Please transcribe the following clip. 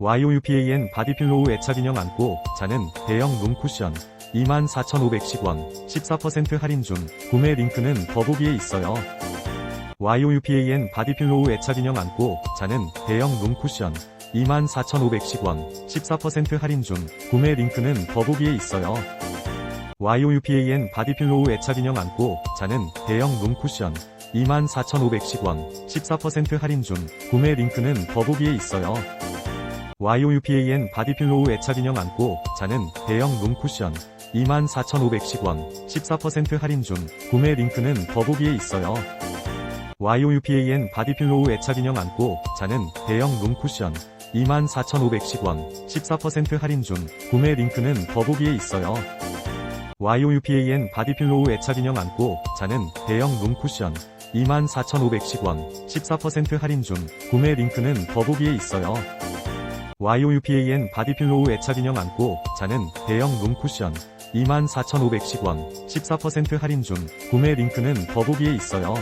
YOUPAN 바디필로우 애착 인형 안고 자는 대형 룸 쿠션 24,510원 14% 할인 중 구매 링크는 더보기에 있어요. YOUPAN 바디필로우 애착 인형 안고 자는 대형 룸 쿠션 24,510원 14% 할인 중 구매 링크는 더보기에 있어요. YOUPAN 바디필로우 애착 인형 안고 자는 대형 룸 쿠션 24,510원 14% 할인 중 구매 링크는 더보기에 있어요. YOUPAN 바디필로우 애착 인형 안고 자는 대형 룸 쿠션 24,510원 14% 할인 중 구매 링크는 더보기에 있어요. YOUPAN 바디필로우 애착 인형 안고 자는 대형 룸 쿠션 24,510원 14% 할인 중 구매 링크는 더보기에 있어요. YOUPAN 바디필로우 애착 인형 안고 자는 대형 룸 쿠션 24,510원 14% 할인 중 구매 링크는 더보기에 있어요. YOUPAN 바디필로우 애착 인형 안고 자는 대형 룸 쿠션 24,510원 14% 할인 중 구매 링크는 더보기에 있어요.